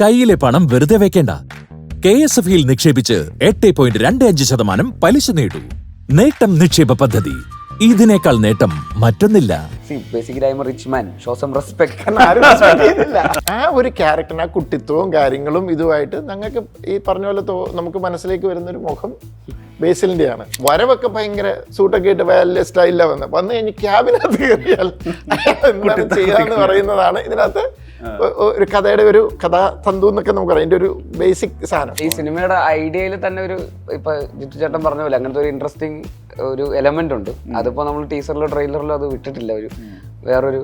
കയ്യിലെ പണം വെറുതെ വെക്കേണ്ട. കെ എസ് എഫ് ഇയിൽ നിക്ഷേപിച്ച് എട്ട് പോയിന്റ് രണ്ട് അഞ്ച് ശതമാനം പലിശ നേടൂ. നേട്ടം നിക്ഷേപ പദ്ധതി. ഇതിനേക്കാൾ നേട്ടം മറ്റൊന്നില്ല. ആ ഒരു ക്യാരക്ടറിന് ആ കുട്ടിത്വവും കാര്യങ്ങളും ഇതുമായിട്ട് ഞങ്ങൾക്ക് ഈ പറഞ്ഞ പോലെ നമുക്ക് മനസ്സിലേക്ക് വരുന്ന ഒരു മുഖം ബേസിലിന്റെ ആണ് വരവൊക്കെ ഭയങ്കര സൂട്ടൊക്കെ ഇട്ട് വലിയ സ്റ്റൈലിലാണ് വന്നത് വന്നു. കഴിഞ്ഞ് ക്യാബിനകത്ത് കയറിയാൽ എന്താണ് ചെയ്യാന്ന് പറയുന്നതാണ് ഇതിനകത്ത് ഒരു കഥയുടെ ഒരു കഥാതന്തു എന്നൊക്കെ നമുക്ക് പറയാം. അതിന്റെ ഒരു ബേസിക് സാധനം. ഈ സിനിമയുടെ ഐഡിയയിൽ തന്നെ ഒരു ഇപ്പൊ ജിത്തു ചേട്ടൻ പറഞ്ഞ പോലെ അങ്ങനത്തെ ഒരു ഇൻട്രസ്റ്റിംഗ് ഒരു എലമെന്റ് ഉണ്ട്. അതിപ്പോ നമ്മൾ ടീസറിലോ ട്രെയിലറിലോ അത് വിട്ടിട്ടില്ല. ഒരു വേറൊരു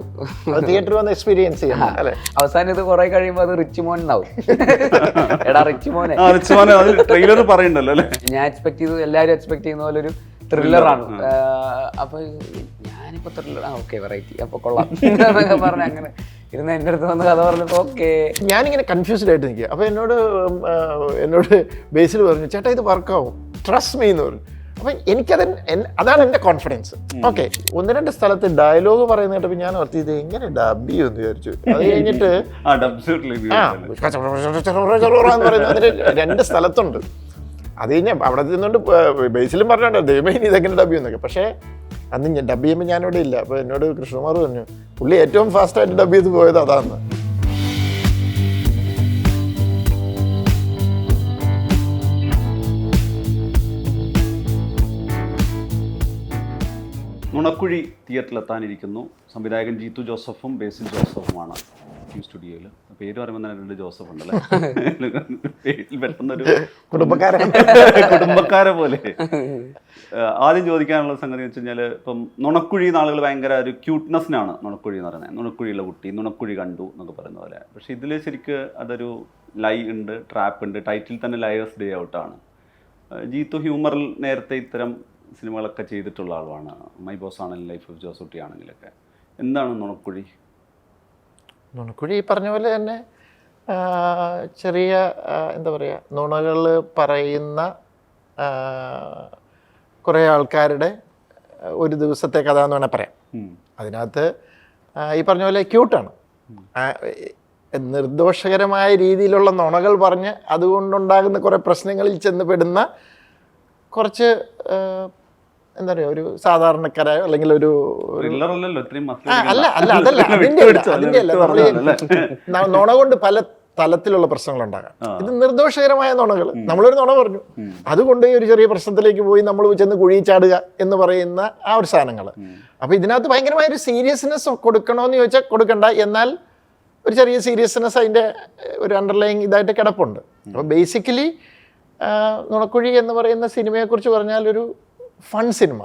തിയേറ്ററിൽ വന്ന് എക്സ്പീരിയൻസ് ചെയ്യണം അല്ലെ? അവസാനം ഇത് കുറെ കഴിയുമ്പോ അത് റിച്ച് മോൻ എന്നാവും എടാ റിച്ച് മോനെ. ട്രെയിലർ പറയണ്ടല്ലോ അല്ലേ? ഞാൻ എക്സ്പെക്ട് ചെയ്തു എല്ലാവരും എക്സ്പെക്ട് ചെയ്യുന്ന പോലെ ഒരു ത്രില്ലറാണ് അപ്പൊ ഞാനിപ്പോ ത്രില്ലർ ആ ഓക്കെ വെറൈറ്റി അപ്പൊ കൊള്ളാം. പറഞ്ഞ അങ്ങനെ. ഇരുന്ന് എന്റെ അടുത്ത് വന്ന് കഥ പറഞ്ഞപ്പോ ഓക്കെ. ഞാനിങ്ങനെ കൺഫ്യൂസ്ഡ് ആയിട്ട് നിൽക്കുക. അപ്പോൾ എന്നോട് എന്നോട് ബേസിൽ പറഞ്ഞു ചേട്ടാ ഇത് വർക്കാവും ട്രസ്റ്റ് മീ എന്ന് പറഞ്ഞു. അപ്പം എനിക്കത് അതാണ് എന്റെ കോൺഫിഡൻസ് ഓക്കെ ഒന്ന് രണ്ട് സ്ഥലത്ത് ഡയലോഗ് പറയുന്ന കേട്ടപ്പോൾ ഞാൻ ഓർത്തി ഇത് എങ്ങനെ ഡബ് ചെയ്യുമെന്ന് വിചാരിച്ചു. അത് കഴിഞ്ഞിട്ട് പറയുന്നത് രണ്ട് സ്ഥലത്തുണ്ട്. അത് കഴിഞ്ഞാൽ അവിടെ നിന്നുകൊണ്ട് ബേസിലും പറഞ്ഞിട്ടുണ്ട് ദൈവമേ ഇനി ഇതെങ്ങനെ ഡബ് ചെയ്യുന്നൊക്കെ പക്ഷേ അന്ന് ഞാൻ ഡബ് ചെയ്യുമ്പോൾ ഞാനിവിടെ ഇല്ല. അപ്പോൾ എന്നോട് കൃഷ്ണകുമാർ പറഞ്ഞു പുള്ളി ഏറ്റവും ഫാസ്റ്റായിട്ട് ഡബ് ചെയ്ത് പോയത് അതാണ് നുണക്കുഴി തിയേറ്ററിലെത്താനിരിക്കുന്നു സംവിധായകൻ ജീത്തു ജോസഫും ബേസിൽ ജോസഫുമാണ്. ഈ സ്റ്റുഡിയോയിൽ പേര് പറയുമ്പോൾ തന്നെ രണ്ട് ജോസഫ് ഉണ്ടല്ലേ? പേരിൽ പെട്ടെന്നൊരു കുടുംബക്കാരൻ. കുടുംബക്കാരെ പോലെ. ആദ്യം ചോദിക്കാനുള്ള സംഗതി വെച്ച് കഴിഞ്ഞാൽ ഇപ്പം നുണക്കുഴി ആളുകൾ ഭയങ്കര ഒരു ക്യൂട്ട്നെസ്സിനാണ് നുണക്കുഴി എന്ന് പറയുന്നത്. നുണക്കുഴിയുള്ള കുട്ടി നുണക്കുഴി കണ്ടു എന്നൊക്കെ പറയുന്ന പോലെ. പക്ഷെ ഇതിൽ ശരിക്ക് അതൊരു ലൈ ഉണ്ട് ട്രാപ്പ് ഉണ്ട്. ടൈറ്റിൽ തന്നെ ലൈവസ് ഡേ ഔട്ടാണ് ജീത്തു ഹ്യൂമറിൽ നേരത്തെ ഇത്തരം സിനിമകളൊക്കെ ചെയ്തിട്ടുള്ള ആളുമാണ് മൈ ബോസ് ആണെങ്കിലും ലൈഫ് ഓഫ് ജോസൂട്ടി ആണെങ്കിലൊക്കെ എന്താണ് നുണക്കുഴി? നുണക്കുഴി ഈ പറഞ്ഞ പോലെ തന്നെ ചെറിയ എന്താ പറയുക നുണകൾ പറയുന്ന കുറേ ആൾക്കാരുടെ ഒരു ദിവസത്തെ കഥ എന്ന് വേണേൽ പറയാം. അതിനകത്ത് ഈ പറഞ്ഞ പോലെ ക്യൂട്ടാണ്. നിർദോഷകരമായ രീതിയിലുള്ള നുണകൾ പറഞ്ഞ് അതുകൊണ്ടുണ്ടാകുന്ന കുറേ പ്രശ്നങ്ങളിൽ ചെന്ന് പെടുന്ന കുറച്ച് എന്താ പറയുക ഒരു സാധാരണക്കാരായ അല്ലെങ്കിൽ ഒരു അല്ല അല്ല അതല്ല അതിന്റെ അതിന്റെ അല്ല നുണ കൊണ്ട് പല തലത്തിലുള്ള പ്രശ്നങ്ങൾ ഉണ്ടാകാം ഇത് നിർദോഷകരമായ നുണകൾ നമ്മളൊരു നുണ പറഞ്ഞു. അതുകൊണ്ട് ഈ ഒരു ചെറിയ പ്രശ്നത്തിലേക്ക് പോയി നമ്മൾ ചെന്ന് കുഴി ചാടുക എന്ന് പറയുന്ന ആ ഒരു സാധനങ്ങൾ അപ്പൊ ഇതിനകത്ത് ഭയങ്കരമായ ഒരു സീരിയസ്നെസ് കൊടുക്കണോന്ന് ചോദിച്ചാൽ കൊടുക്കണ്ട. എന്നാൽ ഒരു ചെറിയ സീരിയസ്നെസ് അതിന്റെ ഒരു അണ്ടർലൈങ് ഇതായിട്ട് കിടപ്പുണ്ട്. അപ്പോൾ ബേസിക്കലി നുണക്കുഴി എന്ന് പറയുന്ന സിനിമയെക്കുറിച്ച് പറഞ്ഞാൽ ഒരു ഫൺ സിനിമ.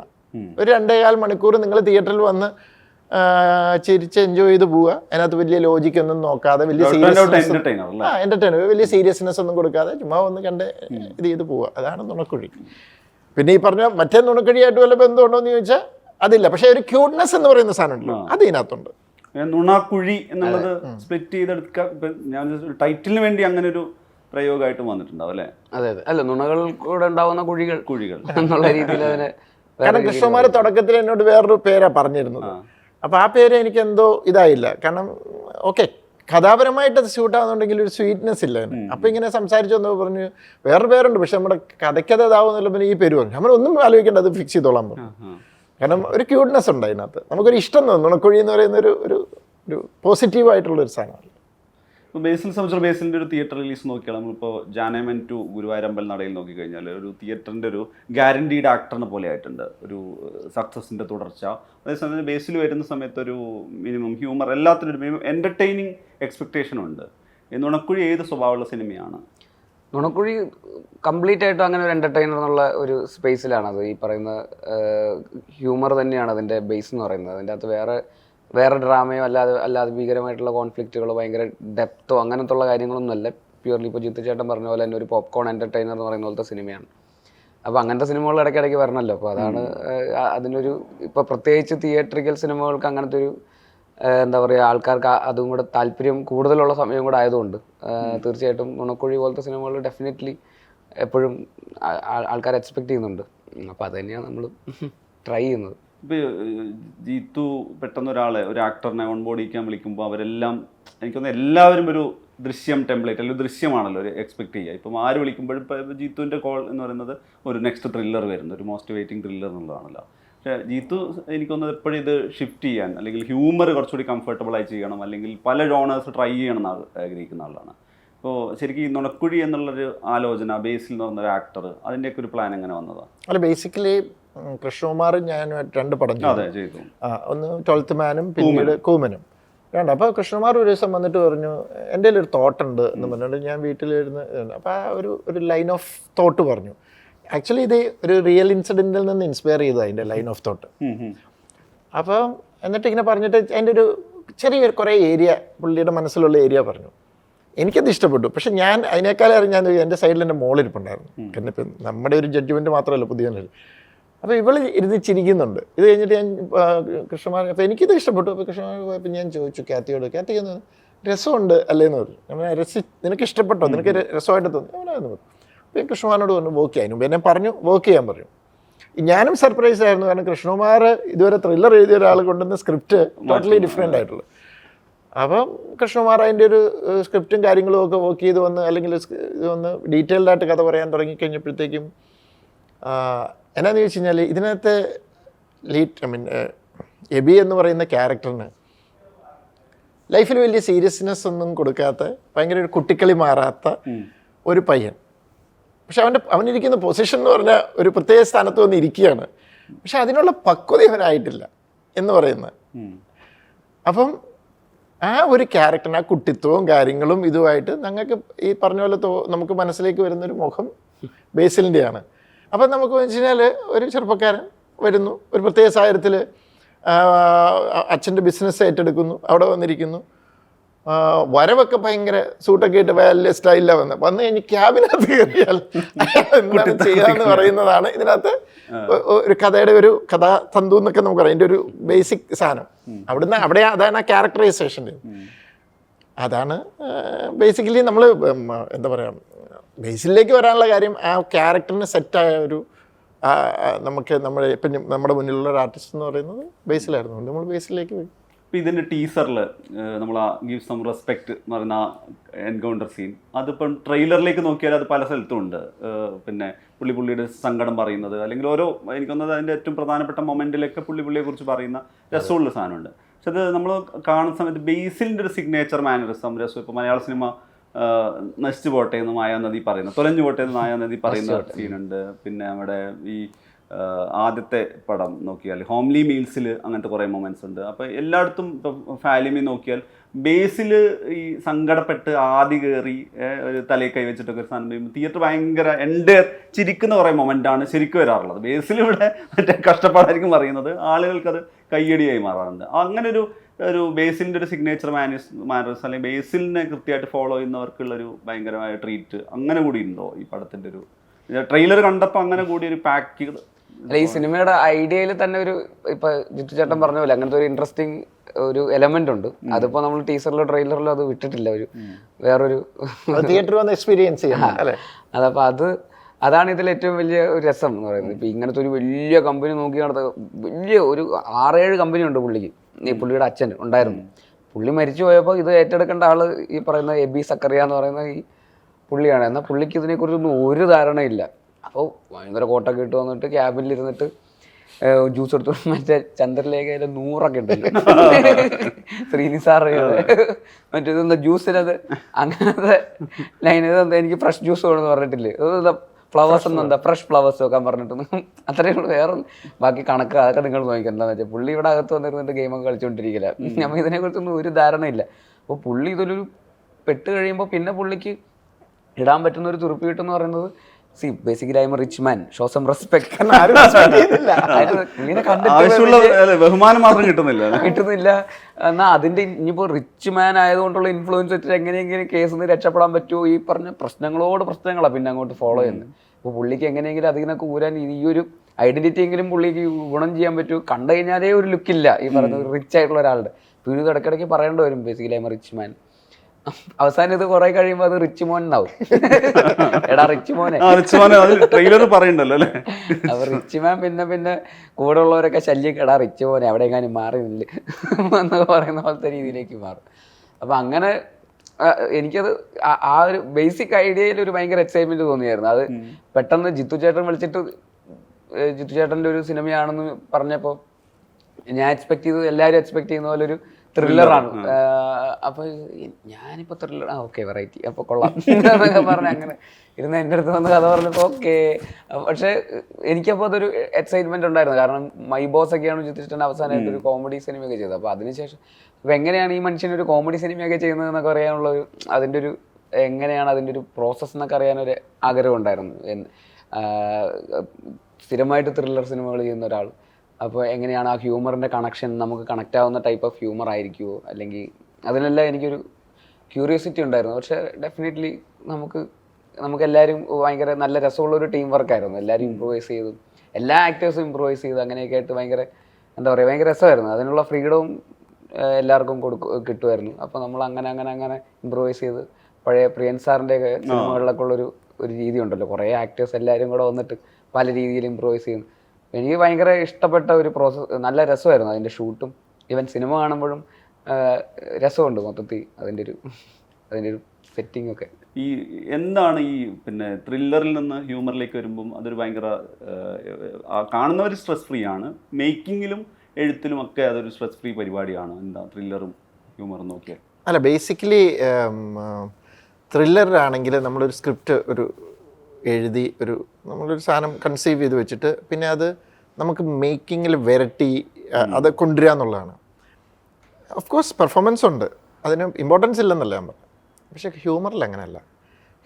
ഒരു രണ്ടേകാൽ മണിക്കൂർ നിങ്ങൾ തിയേറ്ററിൽ വന്ന് ചിരിച്ച് എൻജോയ് ചെയ്ത് പോവുക. അതിനകത്ത് വലിയ ലോജിക് ഒന്നും നോക്കാതെ വലിയ സീരിയസ്നെസ്? ആ എന്റർടൈനർ വലിയ സീരിയസ്നെസ് ഒന്നും കൊടുക്കാതെ ചുമ്മാ ഒന്ന് കണ്ട് ഇത് ചെയ്ത് പോവുക. അതാണ് നുണക്കുഴി. പിന്നെ ഈ പറഞ്ഞ മറ്റേ നുണക്കുഴിയായിട്ട് വല്ല ബന്ധമുണ്ടോ എന്ന് ചോദിച്ചാൽ അതില്ല. പക്ഷേ ഒരു ക്യൂട്ട്നെസ് എന്ന് പറയുന്ന സാധനമുണ്ടല്ലോ അത് ഇതിനകത്തുണ്ട്. നുണക്കുഴി എന്നുള്ളത് സ്പ്ലിറ്റ് ചെയ്തെടുക്കുക. ഞാൻ ടൈറ്റിലിന് വേണ്ടി അങ്ങനെ ഒരു പ്രയോഗമായിട്ട് വന്നിട്ടുണ്ടാവും അല്ലേ? അതെ അതെ. അല്ല നുണകൾ കൂടെ ഉണ്ടാവുന്ന കുഴികൾ കുഴികൾ. എന്നുള്ള രീതിയിൽ അതിനെ കാരണം കൃഷ്ണകുമാർ തുടക്കത്തിൽ എന്നോട് വേറൊരു പേരാ പറഞ്ഞിരുന്നത്. അപ്പൊ ആ പേര് എനിക്ക് എന്തോ ഇതായില്ല. കാരണം ഓക്കെ കഥാപരമായിട്ട് അത് സ്യൂട്ട് ആവുന്നുണ്ടെങ്കിൽ ഒരു സ്വീറ്റ്നെസ് ഇല്ല അപ്പോൾ അപ്പൊ ഇങ്ങനെ സംസാരിച്ചു എന്ന് പറഞ്ഞു വേറൊരു പേരുണ്ട് പക്ഷെ നമ്മുടെ കഥയ്ക്കത് ഇതാവുന്നല്ലോ പിന്നെ ഈ പേര് പറഞ്ഞു. നമ്മളൊന്നും ആലോചിക്കേണ്ട അത് ഫിക്സ് ചെയ്തോളാം പറഞ്ഞു. കാരണം ഒരു ക്യൂട്ട്നെസ് ഉണ്ട് അതിനകത്ത്. നമുക്കൊരു ഇഷ്ടം തോന്നും നുണക്കുഴി എന്ന് പറയുന്ന ഒരു ഒരു ഒരു പോസിറ്റീവ് ആയിട്ടുള്ള ഒരു സാധനമാണ് ബേസിൽ സംബന്ധിച്ച ബേസിന്റെ ഒരു തിയേറ്റർ റിലീസ് നോക്കിയാൽ നമ്മളിപ്പോൾ ജാനമൻ ടു ഗുരുവായൂരമ്പൽ നടയിൽ നോക്കിക്കഴിഞ്ഞാൽ ഒരു തിയേറ്ററിന്റെ ഒരു ഗ്യാരണ്ടീഡ് ആക്ടറിനെ പോലെ ആയിട്ടുണ്ട്. ഒരു സക്സസിന്റെ തുടർച്ച. അതേസമയം ബേസിൽ വരുന്ന സമയത്ത് ഒരു മിനിമം ഹ്യൂമർ എല്ലാത്തിനും ഒരു മിനിമം എന്റർടൈനിങ് എക്സ്പെക്റ്റേഷൻ ഉണ്ട്. നുണക്കുഴി ഏത് സ്വഭാവമുള്ള സിനിമയാണ് നുണക്കുഴി കംപ്ലീറ്റ് ആയിട്ട് അങ്ങനെ ഒരു എന്റർടൈനർ എന്നുള്ള ഒരു സ്പേസിലാണ് അത്. ഈ പറയുന്ന ഹ്യൂമർ തന്നെയാണ് അതിന്റെ ബേസ് എന്ന് പറയുന്നത്. അതിന്റെ അകത്ത് വേറെ വേറെ ഡ്രാമയോ അല്ലാതെ അല്ലാതെ ഭീകരമായിട്ടുള്ള കോൺഫ്ലിക്റ്റുകളോ ഭയങ്കര ഡെപ്തോ അങ്ങനത്തെ ഉള്ള കാര്യങ്ങളൊന്നും അല്ല. പ്യൂർലി ഇപ്പോൾ ജിത്തു ചേട്ടൻ പറഞ്ഞ പോലെ തന്നെ ഒരു പോപ്കോൺ എന്റർടൈനർ എന്ന് പറയുന്ന പോലത്തെ സിനിമയാണ്. അപ്പോൾ അങ്ങനത്തെ സിനിമകൾ ഇടയ്ക്കിടയ്ക്ക് വരണമല്ലോ അപ്പോൾ അതാണ് അതിനൊരു ഇപ്പോൾ പ്രത്യേകിച്ച് തിയേറ്ററിക്കൽ സിനിമകൾക്ക് അങ്ങനത്തെ ഒരു എന്താ പറയുക ആൾക്കാർക്ക് അതും കൂടെ താല്പര്യം കൂടുതലുള്ള സമയം കൂടെ ആയതുകൊണ്ട് തീർച്ചയായിട്ടും നുണക്കുഴി പോലത്തെ സിനിമകൾ ഡെഫിനറ്റ്ലി എപ്പോഴും ആൾക്കാർ എക്സ്പെക്ട് ചെയ്യുന്നുണ്ട്. അപ്പോൾ അത് തന്നെയാണ് നമ്മൾ ട്രൈ ചെയ്യുന്നത്. ഇപ്പോൾ ജീത്തു പെട്ടെന്ന് ഒരാളെ ഒരു ആക്ടറിനെ ഓൺ ബോഡിക്കാൻ വിളിക്കുമ്പോൾ അവരെല്ലാം എനിക്കൊന്ന് എല്ലാവരും ഒരു ദൃശ്യം ടെംപ്ലേറ്റ് അല്ലെങ്കിൽ ദൃശ്യമാണല്ലോ ഒരു എക്സ്പെക്ട് ചെയ്യുക. ഇപ്പം ആര് വിളിക്കുമ്പോഴും ഇപ്പോൾ ജീത്തുവിന്റെ കോൾ എന്ന് പറയുന്നത് ഒരു നെക്സ്റ്റ് ത്രില്ലർ വരുന്നു ഒരു മോസ്റ്റ് വെയിറ്റിംഗ് ത്രില്ലർ എന്നുള്ളതാണല്ലോ. പക്ഷേ ജീത്തു എനിക്കൊന്ന് എപ്പോഴും ഇത് ഷിഫ്റ്റ് ചെയ്യാൻ അല്ലെങ്കിൽ ഹ്യൂമർ കുറച്ചുകൂടി കംഫർട്ടബിളായി ചെയ്യണം അല്ലെങ്കിൽ പല ജോണേഴ്സ് ട്രൈ ചെയ്യണം എന്ന് ആഗ്രഹിക്കുന്ന ആളാണ്. അപ്പോൾ ശരിക്കും ഈ നുണക്കുഴി എന്നുള്ളൊരു ആലോചന ബേസിൽ എന്ന് പറഞ്ഞൊരു ആക്ടർ അതിന്റെയൊക്കെ ഒരു പ്ലാൻ എങ്ങനെ വന്നതാണ് അല്ല ബേസിക്കലി കൃഷ്ണകുമാർ ഞാൻ രണ്ട് പടം ചെയ്തു. ഒന്ന് ട്വൽത്ത് മാനും പിന്നീട് കൂമനും. രണ്ട് അപ്പോൾ കൃഷ്ണകുമാർ ഒരു ദിവസം വന്നിട്ട് പറഞ്ഞു എന്റെ ഒരു തോട്ടുണ്ട് എന്ന് പറഞ്ഞിട്ട് ഞാൻ വീട്ടിലിരുന്ന് അപ്പോൾ ആ ഒരു ഒരു ലൈൻ ഓഫ് തോട്ട് പറഞ്ഞു. ആക്ച്വലി ഇത് ഒരു റിയൽ ഇൻസിഡന്റിൽ നിന്ന് ഇൻസ്പയർ ചെയ്തു അതിന്റെ ലൈൻ ഓഫ് തോട്ട്. അപ്പോൾ എന്നിട്ട് ഇങ്ങനെ പറഞ്ഞിട്ട് എന്റെ ഒരു ചെറിയൊരു കുറേ ഏരിയ പുള്ളിയുടെ മനസ്സിലുള്ള ഏരിയ പറഞ്ഞു. എനിക്കത് ഇഷ്ടപ്പെട്ടു. പക്ഷെ ഞാൻ അതിനേക്കാളും അറിഞ്ഞാൽ എന്റെ സൈഡിൽ എന്റെ മോളിരിപ്പുണ്ടായിരുന്നു. കാരണം ഇപ്പം നമ്മുടെ ഒരു ജഡ്ജ്മെന്റ് മാത്രമല്ല പുതിയ അപ്പോൾ ഇവൾ ഇരുന്ന് ചിരിക്കുന്നുണ്ട്. ഇത് കഴിഞ്ഞിട്ട് ഞാൻ കൃഷ്ണമാർ അപ്പോൾ എനിക്കിത് ഇഷ്ടപ്പെട്ടു. അപ്പോൾ കൃഷ്ണമാർ പോയപ്പോൾ ഞാൻ ചോദിച്ചു കാത്തിയോട് കാത്തി എന്ന് രസമുണ്ട് അല്ലേന്ന് പറഞ്ഞു. ഞാൻ രസി നിനക്ക് ഇഷ്ടപ്പെട്ടോ? നിനക്ക് രസമായിട്ട് തോന്നി? അവനായിരുന്നു അപ്പോൾ ഞാൻ കൃഷ്ണകുമാറിനോട് പറഞ്ഞു വർക്ക് ചെയ്യാൻ മുമ്പ് എന്നെ പറഞ്ഞു വർക്ക് ചെയ്യാൻ പറഞ്ഞു ഞാനും സർപ്രൈസ് ആയിരുന്നു കാരണം കൃഷ്ണകുമാർ ഇതുവരെ ത്രില്ലർ എഴുതിയ ഒരാൾ കൊണ്ടുവന്ന സ്ക്രിപ്റ്റ് ടോട്ടലി ഡിഫറെന്റ് ആയിട്ടുള്ള. അപ്പം കൃഷ്ണകുമാർ അതിന്റെ ഒരു സ്ക്രിപ്റ്റും കാര്യങ്ങളും ഒക്കെ വർക്ക് ചെയ്ത് വന്ന് അല്ലെങ്കിൽ ഇത് വന്ന് ഡീറ്റെയിൽഡായിട്ട് കഥ പറയാൻ തുടങ്ങിക്കഴിഞ്ഞപ്പോഴത്തേക്കും എന്നാന്ന് ചോദിച്ചു കഴിഞ്ഞാൽ ഇതിനകത്ത് ലീഡ് ഐ മീൻ എബി എന്ന് പറയുന്ന ക്യാരക്ടറിന് ലൈഫിൽ വലിയ സീരിയസ്നെസ് ഒന്നും കൊടുക്കാത്ത ഭയങ്കര ഒരു കുട്ടിക്കളി മാറാത്ത ഒരു പയ്യൻ. പക്ഷെ അവന്റെ അവനിരിക്കുന്ന പൊസിഷൻ എന്ന് പറഞ്ഞാൽ ഒരു പ്രത്യേക സ്ഥാനത്ത് വന്ന് ഇരിക്കുകയാണ്. പക്ഷെ അതിനുള്ള പക്വത അവനായിട്ടില്ല എന്ന് പറയുന്നത്. അപ്പം ആ ഒരു ക്യാരക്ടറിന് ആ കുട്ടിത്വവും കാര്യങ്ങളും ഇതുമായിട്ട് ഞങ്ങൾക്ക് ഈ പറഞ്ഞ പോലെ നമുക്ക് മനസ്സിലേക്ക് വരുന്നൊരു മുഖം ബേസിലിന്റെയാണ്. അപ്പം നമുക്ക് വെച്ച് കഴിഞ്ഞാൽ ഒരു ചെറുപ്പക്കാരൻ വരുന്നു ഒരു പ്രത്യേക സാഹചര്യത്തിൽ അച്ഛന്റെ ബിസിനസ് ഏറ്റെടുക്കുന്നു അവിടെ വന്നിരിക്കുന്നു. വരവൊക്കെ ഭയങ്കര സൂട്ടൊക്കെ ഇട്ട് വലിയ സ്റ്റൈലിലാണ് വന്നത് വന്നു. കഴിഞ്ഞ് ക്യാബിനകത്ത് കയറിയാൽ എന്താണ് ചെയ്യാന്ന് പറയുന്നതാണ് ഇതിനകത്ത് ഒരു കഥയുടെ ഒരു കഥാതന്തു എന്നൊക്കെ നമുക്ക് പറയാം. അതിന്റെ ഒരു ബേസിക് സാധനം. അവിടുന്ന് അവിടെ അതാണ് ആ ക്യാരക്ടറൈസേഷന്റെ അതാണ് ബേസിക്കലി നമ്മൾ എന്താ പറയുക ബേസിലേക്ക് വരാനുള്ള കാര്യം ആ ക്യാരക്ടറിന് സെറ്റായ ഒരു നമുക്ക് നമ്മുടെ ഇപ്പം നമ്മുടെ മുന്നിലുള്ള ഒരു ആർട്ടിസ്റ്റ് എന്ന് പറയുന്നത് ബേസിലായിരുന്നു. നമ്മൾ ബേസിലേക്ക് പോയി. ഇപ്പം ഇതിന്റെ ടീസറിൽ നമ്മൾ ആ ഗീവ് സം റെസ്പെക്ട് എന്ന് പറയുന്ന എൻകൗണ്ടർ സീൻ അതിപ്പം ട്രെയിലറിലേക്ക് നോക്കിയാൽ അത് പല സ്ഥലത്തും ഉണ്ട്. പിന്നെ പുള്ളി പുള്ളിയുടെ സങ്കടം പറയുന്നത് അല്ലെങ്കിൽ ഓരോ എനിക്കൊന്നത് അതിന്റെ ഏറ്റവും പ്രധാനപ്പെട്ട മൊമെന്റിലൊക്കെ പുള്ളി പുള്ളിയെ കുറിച്ച് പറയുന്ന രസമുള്ള സാധനമുണ്ട്. പക്ഷെ അത് നമ്മൾ കാണുന്ന സമയത്ത് ബേസിലിന്റെ ഒരു സിഗ്നേച്ചർ മാനറിസം രസം ഇപ്പോൾ മലയാള സിനിമ നശിച്ചു പോട്ടെ എന്ന് മായാനദി പറയുന്ന. തൊലഞ്ഞു പോട്ടെ എന്ന് മായാനദി പറയുന്ന സീനുണ്ട്. പിന്നെ നമ്മുടെ ഈ ആദ്യത്തെ പടം നോക്കിയാൽ ഹോംലി മീൽസിൽ അങ്ങനത്തെ കുറേ മൊമെന്റ്സ് ഉണ്ട്. അപ്പോൾ എല്ലായിടത്തും ഇപ്പം ഫാലിമി നോക്കിയാൽ ബേസിൽ ഈ സങ്കടപ്പെട്ട് ആദ്യ കയറി ഒരു തലയിൽ കൈവച്ചിട്ടൊക്കെ ഒരു സാധനം ചെയ്യുമ്പോൾ തിയേറ്റർ ഭയങ്കര എന്റെ ചിരിക്കുന്ന കുറേ മൊമെന്റ് ആണ് ശരിക്കും വരാറുള്ളത്. ബേസിൽ ഇവിടെ മറ്റേ കഷ്ടപ്പാടായിരിക്കും പറയുന്നത്. ആളുകൾക്കത് കയ്യടിയായി മാറാറുണ്ട്. അങ്ങനെ ഒരു ഒരു ബേസിന്റെ ഒരു സിഗ്നേച്ചർ മാനേഴ്സ് മാനേഴ്സ് അല്ലെങ്കിൽ ബേസിലിനെ കൃത്യമായിട്ട് ഫോളോ ചെയ്യുന്നവർക്കുള്ളൊരു ഭയങ്കരമായ ട്രീറ്റ് അങ്ങനെ കൂടി ഉണ്ടോ ഈ പടത്തിന്റെ ഒരു ട്രെയിലർ കണ്ടപ്പോൾ അങ്ങനെ കൂടി ഒരു പാക്ക് അല്ല ഈ സിനിമയുടെ ഐഡിയയിൽ തന്നെ ഒരു ഇപ്പൊ ജിത്തു ചേട്ടൻ പറഞ്ഞ പോലെ അങ്ങനത്തെ ഒരു ഇൻട്രസ്റ്റിംഗ് ഒരു എലമെന്റ് ഉണ്ട്. അതിപ്പോ നമ്മൾ ടീസറിലോ ട്രെയിലറിലോ അത് വിട്ടിട്ടില്ല. ഒരു വേറൊരു തിയേറ്ററിൽ വന്ന് എക്സ്പീരിയൻസ് ചെയ്യണം അല്ലേ? അതപ്പോൾ അത് അതാണ് ഇതിൽ ഏറ്റവും വലിയ ഒരു രസം എന്ന് പറയുന്നത്. ഇപ്പൊ ഇങ്ങനത്തെ ഒരു വലിയ കമ്പനി നോക്കി നടത്ത വലിയ ഒരു ആറേഴ് കമ്പനി ഉണ്ട് പുള്ളിക്ക്. ഈ പുള്ളിയുടെ അച്ഛൻ ഉണ്ടായിരുന്നു. പുള്ളി മരിച്ചു പോയപ്പോൾ ഇത് ഏറ്റെടുക്കേണ്ട ആൾ ഈ പറയുന്ന എബി സക്കറിയ എന്ന് പറയുന്ന ഈ പുള്ളിയാണ്. എന്നാൽ പുള്ളിക്ക് ഇതിനെക്കുറിച്ചൊന്നും ഒരു ധാരണയില്ല. അപ്പോൾ ഭയങ്കര കോട്ടൊക്കെ ഇട്ട് വന്നിട്ട് ക്യാബിനിൽ ഇരുന്നിട്ട് ജ്യൂസ് എടുത്തു. മറ്റേ ചന്ദ്രലേഖയിലെ നൂറൊക്കെ ഉണ്ടല്ലോ ശ്രീനിസാറ് മറ്റേതെന്താ ജ്യൂസിനത്? അങ്ങനത്തെ ലൈൻ എനിക്ക് ഫ്രഷ് ജ്യൂസ് വേണമെന്ന് പറഞ്ഞിട്ടില്ലേ? ഇതെന്താ ഒന്നും എന്താ ഫ്രഷ് ഫ്ലവേഴ്സ് വെക്കാൻ പറഞ്ഞിട്ട് അത്രയും കൂടെ വേറെ ബാക്കി കണക്ക് അതൊക്കെ നിങ്ങൾ നോക്കിയാൽ എന്താണെന്ന് വെച്ചാൽ പുള്ളി ഇവിടെ അകത്ത് വന്നിരുന്നിട്ട് ഗെയിമൊക്കെ കളിച്ചുകൊണ്ടിരിക്കില്ല നമ്മൾ ഇതിനെക്കുറിച്ചൊന്നും ഒരു ധാരണയില്ല. അപ്പോൾ പുള്ളി ഇതൊരു പെട്ട് കഴിയുമ്പോൾ പിന്നെ പുള്ളിക്ക് ഇടാൻ പറ്റുന്ന ഒരു തുറുപ്പ് കിട്ടുമെന്ന് പറയുന്നത് see basically I'm rich man show some respect ബഹുമാനം മാത്രം കിട്ടുന്നില്ല. കിട്ടുന്നില്ല. എന്നാൽ അതിന്റെ ഇനിയിപ്പോൾ റിച്ച് മാൻ ആയതുകൊണ്ടുള്ള ഇൻഫ്ലുവൻസ് വെച്ചിട്ട് എങ്ങനെയെങ്കിലും കേസിൽ നിന്ന് രക്ഷപ്പെടാൻ പറ്റുമോ? ഈ പറഞ്ഞ പ്രശ്നങ്ങളോട് പ്രശ്നങ്ങളാണ് പിന്നെ അങ്ങോട്ട് ഫോളോ ചെയ്യുന്നത് അപ്പോൾ പുള്ളിക്ക് എങ്ങനെയെങ്കിലും അതിനൊക്കെ ഊരാൻ ഈ ഒരു ഐഡന്റിറ്റി എങ്കിലും പുള്ളിക്ക് ഗുണം ചെയ്യാൻ പറ്റൂ. കണ്ടു കഴിഞ്ഞാലേ ഒരു ലുക്കില്ല ഈ പറയുന്നത് റിച്ച് ആയിട്ടുള്ള ഒരാളുടെ. പിന്നെ ഇത് ഇടയ്ക്കിടയ്ക്ക് പറയേണ്ടി വരും basically I'm rich man അവസാനം ഇത് കുറെ കഴിയുമ്പോൾ അത് റിച്ച് മോൻ എന്നാവും എടാ റിച്ച് മോനെ. ട്രെയിലർ പറയണ്ടല്ലോ അല്ലേ? അപ്പൊ റിച്ച് മാൻ പിന്നെ പിന്നെ കൂടെ ഉള്ളവരൊക്കെ ശല്യം കേടാ റിച്ച് മോനെ അവിടെ എങ്ങാനും മാറി നില്ല. എന്നൊക്കെ പറയുന്ന പോലത്തെ രീതിയിലേക്ക് മാറും. അപ്പൊ അങ്ങനെ എനിക്കത് ആ- ഒരു ബേസിക് ഐഡിയയിൽ ഒരു ഭയങ്കര എക്സൈറ്റ്മെന്റ് തോന്നിയായിരുന്നു. അത് പെട്ടെന്ന് ജിത്തു ചേട്ടൻ വിളിച്ചിട്ട് ജിത്തു ചേട്ടന്റെ ഒരു സിനിമയാണെന്ന് പറഞ്ഞപ്പോൾ ഞാൻ എക്സ്പെക്ട് ചെയ്തത് എല്ലാവരും എക്സ്പെക്ട് ചെയ്യുന്ന പോലെ ഒരു ത്രില്ലറാണ് അപ്പൊ ഞാനിപ്പോൾ ഞാനിപ്പോ ത്രില്ലർ ആ ഓക്കെ വെറൈറ്റി അപ്പോൾ കൊള്ളാം. എന്നൊക്കെ പറഞ്ഞ് അങ്ങനെ ഇരുന്ന് എന്റെ അടുത്ത് വന്ന് കഥ പറഞ്ഞപ്പോൾ ഓക്കെ പക്ഷെ എനിക്കപ്പോൾ അതൊരു എക്സൈറ്റ്മെന്റ് ഉണ്ടായിരുന്നു. കാരണം മൈ ബോസ് ഒക്കെയാണ് ചിത്രിച്ചിട്ട് അവസാനമായിട്ട് ഒരു കോമഡി സിനിമയൊക്കെ ചെയ്തത്. അപ്പോൾ അതിനുശേഷം അപ്പോൾ എങ്ങനെയാണ് ഈ മനുഷ്യൻ ഒരു കോമഡി സിനിമയൊക്കെ ചെയ്യുന്നത് എന്നൊക്കെ അറിയാനുള്ള ഒരു അതിന്റെ ഒരു എങ്ങനെയാണ് അതിന്റെ ഒരു പ്രോസസ്സ് എന്നൊക്കെ അറിയാനൊരു ആഗ്രഹം ഉണ്ടായിരുന്നു. സ്ഥിരമായിട്ട് ത്രില്ലർ സിനിമകൾ ചെയ്യുന്ന ഒരാൾ. അപ്പോൾ എങ്ങനെയാണ് ആ ഹ്യൂമറിന്റെ കണക്ഷൻ നമുക്ക് കണക്റ്റ് ആവുന്ന ടൈപ്പ് ഓഫ് ഹ്യൂമർ ആയിരിക്കുമോ അല്ലെങ്കിൽ അതിനെല്ലാം എനിക്കൊരു ക്യൂരിയോസിറ്റി ഉണ്ടായിരുന്നു. പക്ഷേ ഡെഫിനറ്റ്ലി നമുക്ക് നമുക്ക് എല്ലാവരും ഭയങ്കര നല്ല രസമുള്ള ഒരു ടീം വർക്കായിരുന്നു എല്ലാവരും ഇമ്പ്രൂവൈസ് ചെയ്തു. എല്ലാ ആക്ടേഴ്സും ഇമ്പ്രൂവൈസ് ചെയ്തു. അങ്ങനെയൊക്കെ ആയിട്ട് ഭയങ്കര എന്താ പറയുക ഭയങ്കര രസമായിരുന്നു. അതിനുള്ള ഫ്രീഡവും എല്ലാവർക്കും കൊടുക്കും കിട്ടുമായിരുന്നു. അപ്പോൾ നമ്മൾ അങ്ങനെ അങ്ങനെ അങ്ങനെ ഇമ്പ്രൂവൈസ് ചെയ്ത് പഴയ പ്രിയൻ സാറിന്റെ ഒക്കെ സിനിമകളിലൊക്കെ ഉള്ളൊരു ഒരു രീതി ഉണ്ടല്ലോ. കുറേ ആക്ടേഴ്സ് എല്ലാവരും കൂടെ വന്നിട്ട് പല രീതിയിൽ ഇമ്പ്രൂവൈസ് ചെയ്യുന്നു എനിക്ക് ഭയങ്കര ഇഷ്ടപ്പെട്ട ഒരു പ്രോസസ്സ് നല്ല രസമായിരുന്നു അതിന്റെ ഷൂട്ടും ഈവൻ സിനിമ കാണുമ്പോഴും രസമുണ്ട് മൊത്തത്തിൽ അതിന്റെ ഒരു അതിന്റെ ഒരു സെറ്റിംഗ് ഒക്കെ. ഈ എന്താണ് ഈ പിന്നെ ത്രില്ലറിൽ നിന്ന് ഹ്യൂമറിലേക്ക് വരുമ്പം അതൊരു ഭയങ്കര ആ കാണുന്നവർ സ്ട്രെസ് ഫ്രീ ആണ്. മേക്കിങ്ങിലും എഴുത്തിലും ഒക്കെ അതൊരു സ്ട്രെസ് ഫ്രീ പരിപാടിയാണ്. എന്താ ത്രില്ലറും ഹ്യൂമറും നോക്കിയാൽ? അല്ല ബേസിക്കലി ത്രില്ലറാണെങ്കിൽ നമ്മളൊരു സ്ക്രിപ്റ്റ് ഒരു എഴുതി ഒരു നമ്മളൊരു സാധനം കൺസീവ് ചെയ്ത് വെച്ചിട്ട് പിന്നെ അത് നമുക്ക് മേക്കിങ്ങിൽ വെരട്ടി അത് കൊണ്ടുവരിക എന്നുള്ളതാണ്. ഓഫ് കോഴ്സ് പെർഫോമൻസ് ഉണ്ട്. അതിന് ഇമ്പോർട്ടൻസ് ഇല്ലെന്നല്ല ഞാൻ പറഞ്ഞു പക്ഷേ ഹ്യൂമറിൽ അങ്ങനെയല്ല.